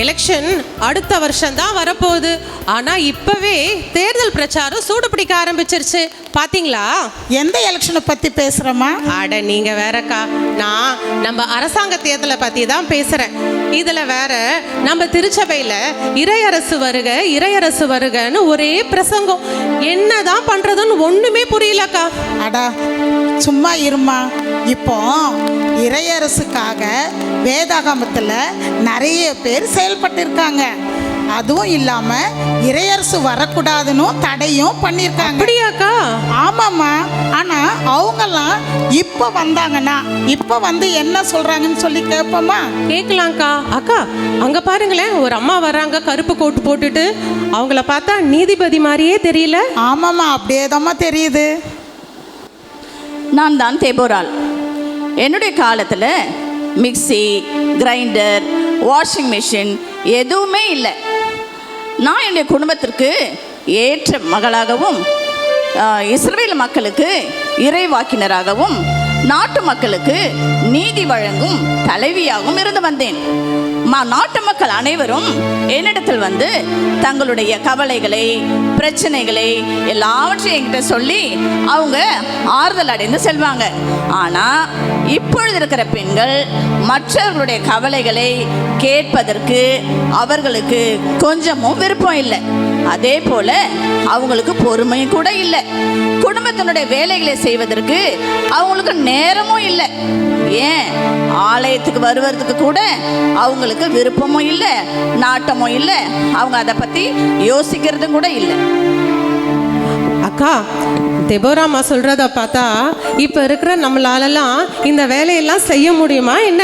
Election அடுத்த வருஷம் தான் வரப்போகுது. ஆனா இப்பவே தேர்தல் பிரச்சாரம் சூடு பிடிக்க ஆரம்பிச்சிருச்சு. பாத்தீங்களா? எந்த எலெக்ஷனை பற்றி பேசுகிறோமா அட நீங்க வேறக்கா. நான் நம்ம அரசாங்க தேர்தலை பத்தி தான் பேசுறேன். இதுல வேற நம்ம திருச்சபையில இறையரசு வருக இறையரசு வருகன்னு ஒரே பிரசங்கம். என்னதான் பண்றதுன்னு ஒண்ணுமே புரியலக்கா. அடா சும்மா இருமா. இப்போ இறையரசுக்காக வேதாகமத்தில் நிறைய பேர் செயல்பட்டிருக்காங்க. அதுவும் இல்லாமல் இறையரசு வரக்கூடாதுன்னு தடையும் பண்ணியிருக்காங்க அப்படியாக்கா? ஆமாம்மா. ஆனால் அவங்கெல்லாம் இப்போ வந்தாங்கன்னா இப்போ வந்து என்ன சொல்கிறாங்கன்னு சொல்லி கேட்போமா கேட்கலாம்க்கா அக்கா அங்க பாருங்களேன். ஒரு அம்மா வர்றாங்க கருப்பு கோட்டு போட்டுட்டு. அவங்கள பார்த்தா நீதிபதி மாதிரியே தெரியல. ஆமாம்மா அப்படியே தெரியுது. நான் தான் தேபோரால். என்னுடைய காலத்தில் மிக்ஸி கிரைண்டர் வாஷிங் மிஷின் எதுவுமே இல்லை. நான் என்னுடைய குடும்பத்திற்கு ஏற்ற மகளாகவும் இஸ்ரேல் மக்களுக்கு இறைவாக்கினராகவும் நாட்டு மக்களுக்கு நீதி வழங்கும் தலைவியாகவும் இருந்து வந்தேன். நாட்டு மக்கள் அனைவரும் என்னிடத்தில் வந்து தங்களுடைய கவலைகளை பிரச்சனைகளை எல்லாவற்றையும் என்கிட்ட சொல்லி அவங்க ஆறுதல் அடைந்து செல்வாங்க. ஆனால் இப்பொழுது இருக்கிற பெண்கள் மற்றவர்களுடைய கவலைகளை கேட்பதற்கு அவர்களுக்கு கொஞ்சமும் விருப்பம் இல்லை. அதே போல அவங்களுக்கு பொறுமையும் கூட இல்லை. குடும்பத்தினுடைய வேலைகளை செய்வதற்கு அவங்களுக்கு நேரமும் இல்லை. ஏன்? ஆலயத்துக்கு வருவதுக்கு கூட அவங்களுக்கு விருப்பமும் இல்லை நாட்டமும் இல்லை. அவங்க அதை பற்றி யோசிக்கிறதும் கூட இல்லை. அக்கா தெபோராமா சொல்கிறத பார்த்தா இப்போ இருக்கிற நம்மளாலலாம் இந்த வேலையெல்லாம் செய்ய முடியுமா என்ன?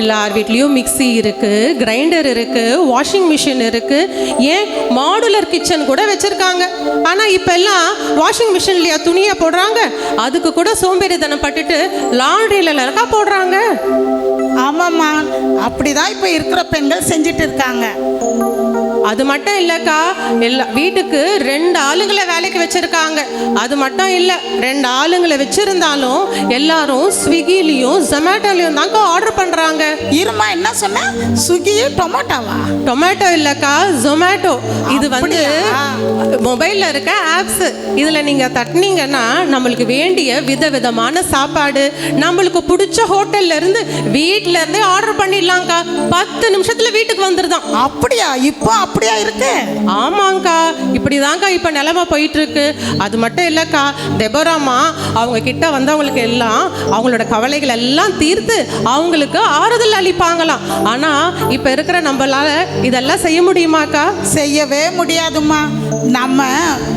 எல்லார் வீட்லேயும் மிக்சி இருக்குது கிரைண்டர் இருக்குது வாஷிங் மிஷின் இருக்குது ஏன்? மாடுலர் கிச்சன் கூட வச்சுருக்காங்க. ஆனால் இப்போ எல்லாம் வாஷிங் மிஷின்லையா துணியை போடுறாங்க? அதுக்கு கூட சோம்பேறித்தனம் பட்டுட்டு லாண்ட்ரியில் இருக்கா போடுறாங்க. அப்படிதான் இப்போ இருக்கிற பெண்கள் செஞ்சுட்டு இருக்காங்க. அது மட்டும் இல்லக்கா எல்லா வீட்டுக்கு ரெண்டு ஆளுங்களை வேலைக்கு வச்சிருக்காங்க. அது மட்டும் இல்லை ரெண்டு ஆளுங்களை வச்சிருந்தாலும் எல்லாரும் ஸ்விக்கிலையும் ஜொமேட்டோலையும் தாங்க ஆர்டர் பண்றாங்க. இருமா என்ன சொன்ன? சுகி டொமேட்டோவா டொமேட்டோ இல்லக்கா ஜொமேட்டோ இது வந்து மொபைல்ல இருக்க ஆப்ஸ் இதுல நீங்க தட்டினீங்கன்னா நம்மளுக்கு வேண்டிய விதவிதமான சாப்பாடு நம்மளுக்கு பிடிச்ச ஹோட்டல்ல இருந்து வீட்ல இருந்தே பண்ணிடலாம்க்கா பத்து நிமிஷத்துல வீட்டுக்கு வந்துருதான். அப்படியா? இப்போ அப்படியா இருக்கு? ஆமாங்க்கா இப்படிதாங்க்கா இப்போ நிலைமை போயிட்டு இருக்கு அது மட்டும் இல்லைக்கா தெபோராமா அவங்க கிட்ட வந்தவங்களுக்கு எல்லாம் அவங்களோட கவலைகள் எல்லாம் தீர்த்து அவங்களுக்கு ஆறுதல் அளிப்பாங்களாம். ஆனா இப்போ இருக்கிற நம்மளால இதெல்லாம் செய்ய முடியுமாக்கா? செய்யவே முடியாதும்மா. நம்ம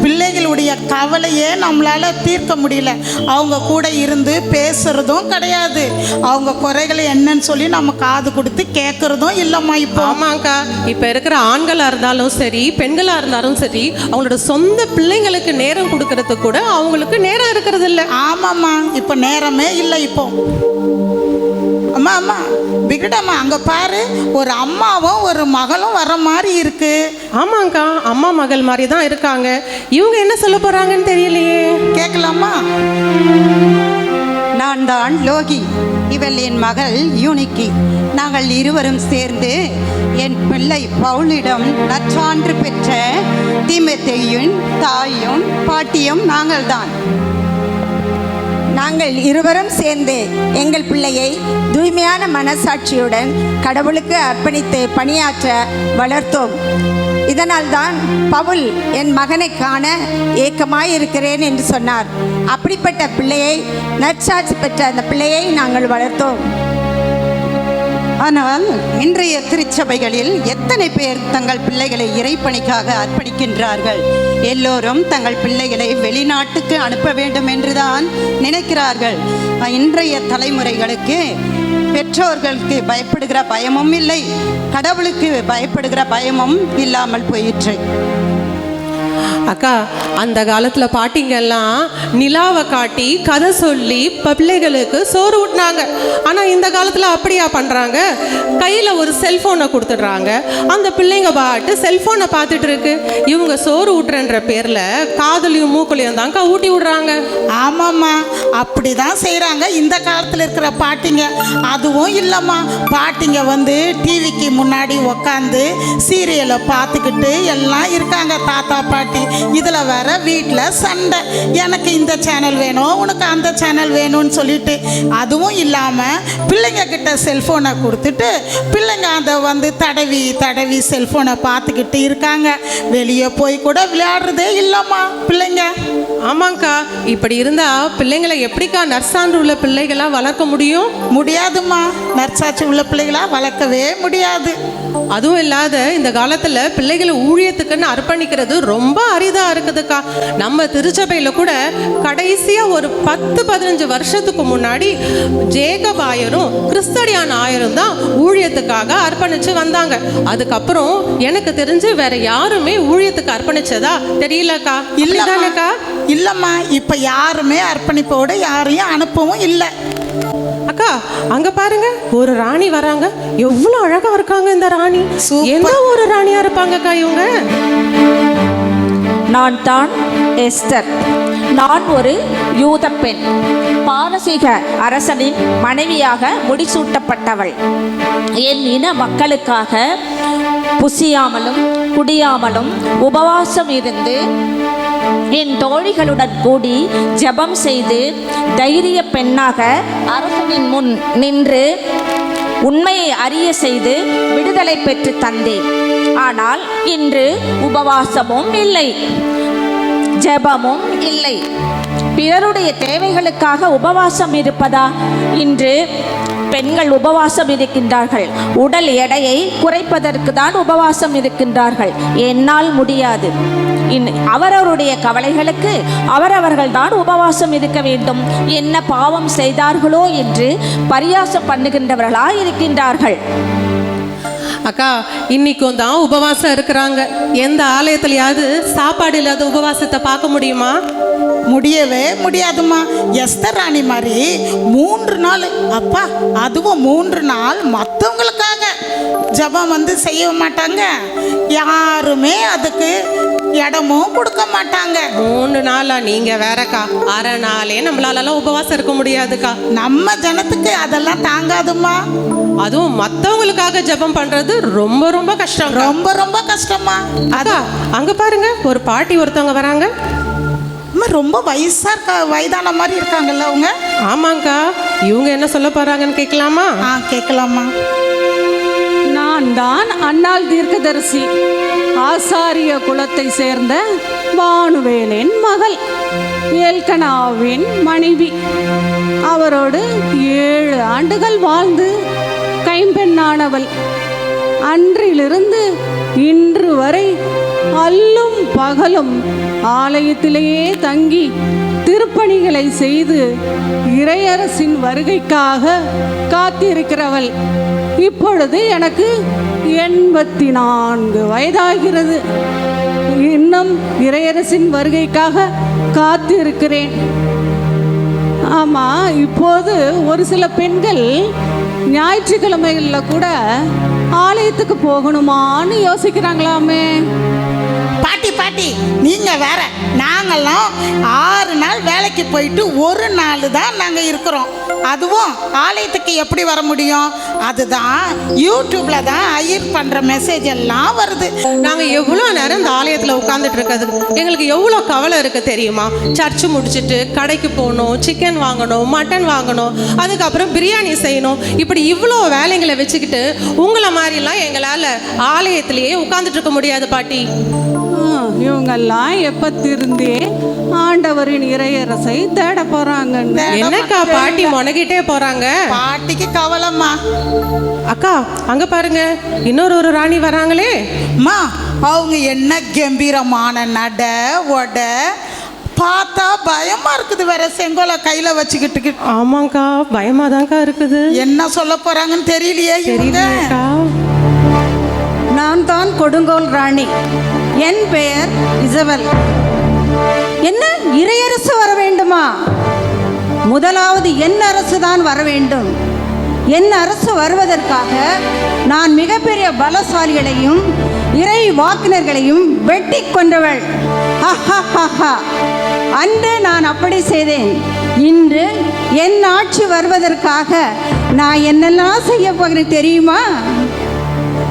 பிள்ளைகளுடைய கவலையே நம்மளால தீர்க்க முடியல. அவங்க கூட இருந்து பேசுறதும் கிடையாது. அவங்க குறைகளை என்னன்னு சொல்லி நம்ம காது கொடுத்து கேட்கறதும் இல்லைம்மா இப்போ. ஆமாங்க்கா இப்போ இருக்கிற ஆண்களாக இருந்தாலும் சரி பெண்களாக இருந்தாலும் சரி அவங்களோட சொந்த பிள்ளைங்களுக்கு நேரம் கொடுக்கறதுக்கு கூட அவங்களுக்கு நேரம் இருக்கிறது இல்லை ஆமாம்மா. இப்போ நேரமே இல்லை இப்போ. அம்மா அம்மா விகடம்மா அங்கே பாரு ஒரு அம்மாவும் ஒரு மகளும் வர மாதிரி இருக்கு. ஆமாங்க்கா அம்மா மகள் மாதிரி தான் இருக்காங்க. இவங்க என்ன சொல்ல போறாங்கன்னு தெரியலையே. கேட்கலாமா நான் தான் லோகி. இவள் என் மகள் யூனிக்கி. நாங்கள் இருவரும் சேர்ந்து என் பிள்ளை பவுலிடம் நற்சான்று பெற்ற தீமத்தையும் தாயும் பாட்டியும் நாங்கள்தான். நாங்கள் இருவரும் சேர்ந்து எங்கள் பிள்ளையை தூய்மையான மனசாட்சியுடன் கடவுளுக்கு அர்ப்பணித்து பணியாற்ற வளர்த்தோம். இதனால்தான் பவுல் என் மகனை காண ஏக்கமாய் இருக்கிறேன் என்று சொன்னார். அப்படிப்பட்ட பிள்ளையை நற்சாட்சி பெற்ற அந்த பிள்ளையை நாங்கள் வளர்த்தோம். ஆனால் இன்றைய திருச்சபைகளில் எத்தனை பேர் தங்கள் பிள்ளைகளை இறைப்பணிக்காக அர்ப்பணிக்கின்றார்கள்? எல்லோரும் தங்கள் பிள்ளைகளை வெளிநாட்டுக்கு அனுப்ப வேண்டும் என்றுதான் நினைக்கிறார்கள். இன்றைய தலைமுறைகளுக்கு பெற்றோர்களுக்கு பயப்படுகிற பயமும் இல்லை கடவுளுக்கு பயப்படுகிற பயமும் இல்லாமல் போயிற்று. அக்கா அந்த காலத்தில் பாட்டிங்கெல்லாம் நிலாவை காட்டி கதை சொல்லி பிள்ளைகளுக்கு சோறு ஊட்டினாங்க. ஆனால் இந்த காலத்தில் அப்படியா பண்ணுறாங்க கையில் ஒரு செல்ஃபோனை கொடுத்துட்றாங்க. அந்த பிள்ளைங்க பாட்டு செல்ஃபோனை பார்த்துட்டு இருக்கு இவங்க சோறு ஊட்டுறன்ற பேரில் காதலியும் மூக்கலையும் தான்க்கா ஊட்டி விடுறாங்க. ஆமாம்மா அப்படி தான் செய்கிறாங்க இந்த காலத்தில் இருக்கிற பாட்டிங்க. அதுவும் இல்லைம்மா பாட்டிங்க வந்து டிவிக்கு முன்னாடி உக்காந்து சீரியலை பார்த்துக்கிட்டு எல்லாம் இருக்காங்க தாத்தா பாட்டி. இதில் வேற வீட்டில் சண்டை. எனக்கு இந்த சேனல் வேணும் உனக்கு அந்த சேனல் வேணும்னு சொல்லிட்டு அதுவும் இல்லாமல் பிள்ளைங்க கிட்ட செல்ஃபோனை கொடுத்துட்டு பிள்ளைங்க அதை வந்து தடவி தடவி செல்ஃபோனை பார்த்துக்கிட்டு இருக்காங்க. வெளியே போய் கூட விளையாடுறதே இல்லைம்மா பிள்ளைங்க. ஆமாங்க்கா இப்படி இருந்தா பிள்ளைங்களை எப்படிக்கா நர்சான்று உள்ள பிள்ளைகளா வளர்க்க முடியும்? முடியாதும்மா. நர்சாட்சி உள்ள பிள்ளைகளா வளர்க்கவே முடியாது. அதுவும் இல்லாத இந்த காலத்துல பிள்ளைகளை ஊழியத்துக்குன்னு அர்ப்பணிக்கிறது ரொம்ப அரிதா இருக்குதுக்கா. நம்ம திருச்சபையில கூட கடைசியா ஒரு பத்து பதினஞ்சு வருஷத்துக்கு முன்னாடி ஜேகப் ஆயரும் கிறிஸ்தடியான் ஆயரும் தான் ஊழியத்துக்காக அர்ப்பணிச்சு வந்தாங்க. அதுக்கப்புறம் எனக்கு தெரிஞ்சு வேற யாருமே ஊழியத்துக்கு அர்ப்பணிச்சதா தெரியலக்கா. இல்லைதானக்கா இல்லம்மா. இப்ப யாருமே அர்ப்பணிப்போடு யாரையும் அனுப்பவும் இல்லை. அக்கா அங்க பாருங்க ஒரு ராணி வராங்க. எவ்வளவு அழகா இருக்காங்க இந்த ராணி. எந்த ஒரு ராணியா இருப்பாங்கக்கா இவங்க? நான் தான் எஸ்தர். நான் ஒரு யூத பெண். பாரசீக அரசனின் மனைவியாக முடிசூட்டப்பட்டவள். என் இன மக்களுக்காக புசியாமலும் குடியாமலும் உபவாசம் இருந்து என் தோழிகளுடன் கூடி ஜெபம் செய்து தைரிய பெண்ணாக அரசனின் முன் நின்று உண்மையை அறிய செய்து விடுதலை பெற்று தந்தேன். ஆனால் இன்று உபவாசமும் இல்லை ஜெபமும் இல்லை. பிறருடைய தேவைகளுக்காக உபவாசம் இருப்பதா? இன்று பெண்கள் உபவாசம் இருக்கின்றார்கள். உடல் எடையை குறைப்பதற்கு தான் உபவாசம் இருக்கின்றார்கள். என்னால் முடியாது. இன் அவரவருடைய கவலைகளுக்கு அவரவர்கள் தான் உபவாசம் இருக்க வேண்டும். என்ன பாவம் செய்தார்களோ என்று பரியாசம் பண்ணுகின்றவர்களாய் இருக்கின்றார்கள். அக்கா இன்னைக்கும் தான் உபவாசம் இருக்கிறாங்க. எந்த ஆலயத்திலையாவது சாப்பாடு இல்லாத உபவாசத்தை பார்க்க முடியுமா? முடியவே முடியாதும்மா. எஸ்தர் ராணி மாதிரி மூன்று நாள் அப்பா அதுவும் மூன்று நாள் மற்றவங்களுக்காக ஜெபம் வந்து செய்ய மாட்டாங்க. யாருமே அதுக்கு இடமும் கொடுக்க மாட்டாங்க. மூணு நாளா நீங்க வேறக்கா? அரை நாளே நம்மளாலலாம் உபவாசம் இருக்க முடியாதுக்கா. நம்ம ஜனத்துக்கு அதெல்லாம் தாங்காதும்மா. அதுவும் மத்தவங்களுக்காக ஜெபம் பண்றது ரொம்ப ரொம்ப கஷ்டம் ரொம்ப ரொம்ப கஷ்டமா அக்கா அங்க பாருங்க ஒரு பாட்டி ஒருத்தவங்க வராங்க. அம்மா ரொம்ப வயசா இருக்கா வயதான மாதிரி இருக்காங்கல்ல அவங்க? ஆமாங்க்கா இவங்க என்ன சொல்ல போறாங்கன்னு கேட்கலாமா? ஆ கேட்கலாமா நான் தான் அன்னாள் தீர்க்கதரிசி ஆசாரிய குலத்தை சேர்ந்த பானுவேலின் மகள் எல்கனாவின் மனைவி. அவரோடு ஏழு ஆண்டுகள் வாழ்ந்து கைம்பெண்ணானவள். அன்றிலிருந்து இன்று வரை அல்லும் பகலும் ஆலயத்திலேயே தங்கி திருப்பணிகளை செய்து இறையரசின் வருகைக்காக காத்திருக்கிறவள். இப்பொழுது எனக்கு எண்பத்தி நான்கு வயதாகிறது. இன்னும் இறையரசின் வருகைக்காக காத்திருக்கிறேன். ஆமாம் இப்போது ஒரு சில பெண்கள் ஞாயிற்றுக்கிழமைகளில் கூட ஆலயத்துக்கு போகணுமான்னு யோசிக்கிறாங்களாமே. பாட்டி பாட்டி நீங்கள் வேற. நாங்கெல்லாம் ஆறு நாள் வேலைக்கு போயிட்டு ஒரு நாள் தான் நாங்கள் இருக்கிறோம். அதுவும் ஆலயத்துக்கு எப்படி வர முடியும்? அதுதான் யூடியூப்ல தான் ஐயர் பண்ற மெசேஜ் எல்லாம் வருது. நாங்க எவ்வளோ நேரம் இந்த ஆலயத்துல உட்காந்துட்டு இருக்கிறது? எங்களுக்கு எவ்வளோ கவலை இருக்கு தெரியுமா? சர்ச்சு முடிச்சுட்டு கடைக்கு போகணும் சிக்கன் வாங்கணும் மட்டன் வாங்கணும் அதுக்கப்புறம் பிரியாணி செய்யணும். இப்படி இவ்வளோ வேலைங்களை வச்சுக்கிட்டு உங்களை மாதிரிலாம் எங்களால் ஆலயத்திலேயே உட்காந்துட்டு இருக்க முடியாது பாட்டி. இவங்கெல்லாம் எப்ப திருந்தி ஆண்டவரின் இறையரசை தேட போறாங்கன்னு. என்னக்கா பாட்டி முனகிட்டே போறாங்க? பாட்டிக்கு கவலைம்மா. அக்கா அங்க பாருங்க. இன்னொரு ஒரு ராணி வராங்களே. அம்மா அவங்க என்ன கம்பீரமான நட ஒட பார்த்தா பயமா இருக்குது வேற செங்கோலை கையில வச்சுக்கிட்டு ஆமாங்க்கா பயமா தான்க்கா இருக்குது. என்ன சொல்ல போறாங்கன்னு தெரியலையே நான் தான் கொடுங்கோல் ராணி. என் பெயர் இசவல் என்ன? இறையரசு வர வேண்டுமா? முதலாவது என் அரசு தான் வர வேண்டும். என் அரசு வருவதற்காக நான் மிகப்பெரிய பலசாலிகளையும் இறை வாக்கினர்களையும் வெட்டி கொண்டவள் அன்று நான் அப்படி செய்தேன். இன்று என் ஆட்சி வருவதற்காக நான் என்னெல்லாம் செய்ய போகிறேன் தெரியுமா?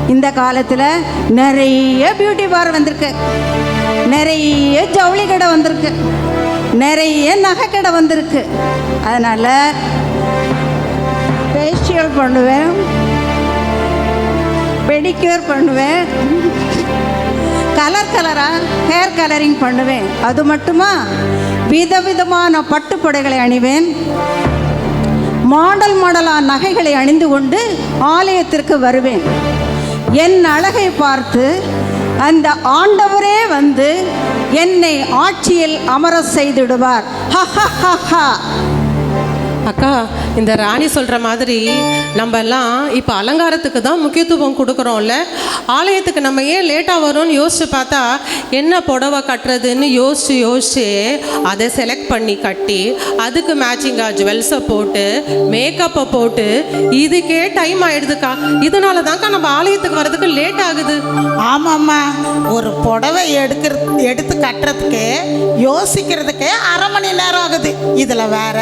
இந்த காலத்தில் நிறைய பியூட்டி பார் வந்திருக்கு. நிறைய ஜவுளி கடை வந்திருக்கு. நிறைய நகை கடை வந்திருக்கு. அதனால் ஃபேஷியல் பண்ணுவேன். பெடிக்யூர் பண்ணுவேன். கலர் கலராக ஹேர் கலரிங் பண்ணுவேன். அது மட்டுமா? விதவிதமான பட்டுப்புடைகளை அணிவேன். மாடல் மாடலாக நகைகளை அணிந்து கொண்டு ஆலயத்திற்கு வருவேன். என் அழகை பார்த்து அந்த ஆண்டவரே வந்து என்னை ஆட்சியில் அமர செய்திடுவார். அக்கா இந்த ராணி சொல்கிற மாதிரி நம்ம எல்லாம் இப்போ அலங்காரத்துக்கு தான் முக்கியத்துவம் கொடுக்குறோம்ல. ஆலயத்துக்கு நம்ம ஏன் லேட்டாக வரும்னு யோசிச்சு பார்த்தா என்ன புடவை கட்டுறதுன்னு யோசிச்சு யோசிச்சு அதை செலக்ட் பண்ணி கட்டி அதுக்கு மேட்சிங்காக ஜுவல்ஸை போட்டு மேக்கப்பை போட்டு இதுக்கே டைம் ஆயிடுதுக்கா. இதனால தான்க்கா நம்ம ஆலயத்துக்கு வர்றதுக்கு லேட் ஆகுது. ஆமாம்மா. ஒரு புடவை எடுக்கிற எடுத்து கட்டுறதுக்கே யோசிக்கிறதுக்கே அரை மணி நேரம் ஆகுது. இதில் வேற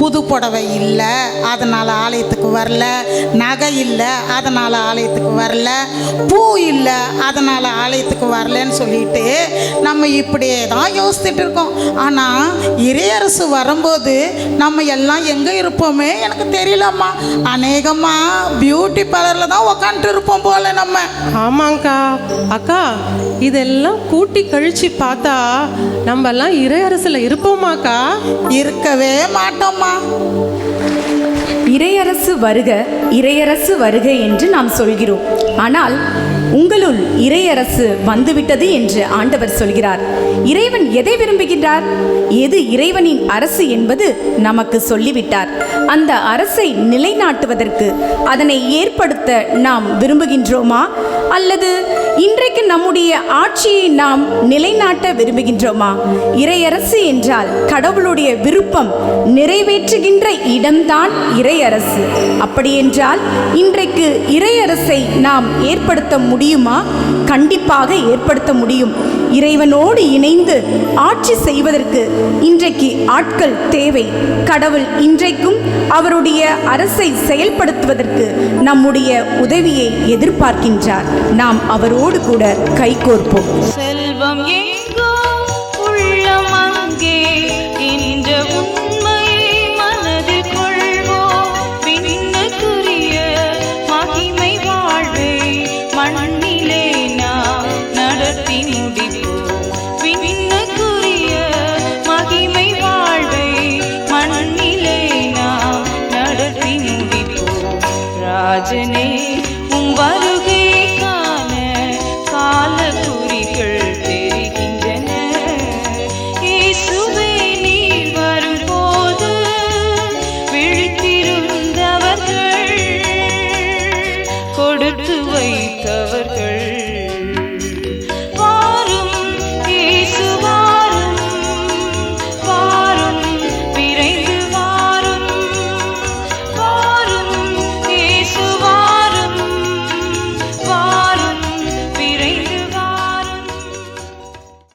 புது புடவை இல்லை. அதனால் ஆலயத்துக்கு வரல. நகை இல்லை அதனால் ஆலயத்துக்கு வரல பூ இல்லை அதனால் ஆலயத்துக்கு வரலன்னு சொல்லிட்டு நம்ம இப்படியே தான் யோசிச்சுட்டு இருக்கோம். ஆனால் இறையரசு வரும்போது நம்ம எல்லாம் எங்கே இருப்போமே எனக்கு தெரியலம்மா. அநேகமாக பியூட்டி பார்லரில் தான் உக்காந்துட்டு இருப்போம் போல நம்ம. ஆமாங்க்கா அக்கா இதெல்லாம் கூட்டி கழிச்சு பார்த்தா நம்ம எல்லாம் இறையரசில் இருப்போமாக்கா? இருக்கவே மாட்டோம்மா. இறையரசு வருக இறையரசு வருக என்று நாம் சொல்கிறோம். ஆனால் உங்களுள் இறையரசு வந்துவிட்டது என்று ஆண்டவர் சொல்கிறார். இறைவன் எதை விரும்புகின்றார்? எது இறைவனின் அரசு என்பது நமக்கு சொல்லிவிட்டார். அந்த அரசை நிலைநாட்டுவதற்கு அதனை ஏற்படுத்த நாம் விரும்புகின்றோமா? அல்லது இன்றைக்கு நம்முடைய ஆட்சியை நாம் நிலைநாட்ட விரும்புகின்றோமா? இறையரசு என்றால் கடவுளுடைய விருப்பம் நிறைவேற்றுகின்ற இடம்தான் இறையரசு. அப்படியென்றால் இன்றைக்கு இறையரசை நாம் ஏற்படுத்த முடியுமா? கண்டிப்பாக ஏற்படுத்த முடியும். இறைவனோடு இணைந்து ஆட்சி செய்வதற்கு இன்றைக்கு ஆட்கள் தேவை. கடவுள் இன்றைக்கும் அவருடைய அரசை செயல்படுத்துவதற்கு நம்முடைய உதவியை எதிர்பார்க்கின்றார். நாம் அவரோடு கூட கைகோர்ப்போம் செல்வம் ஏ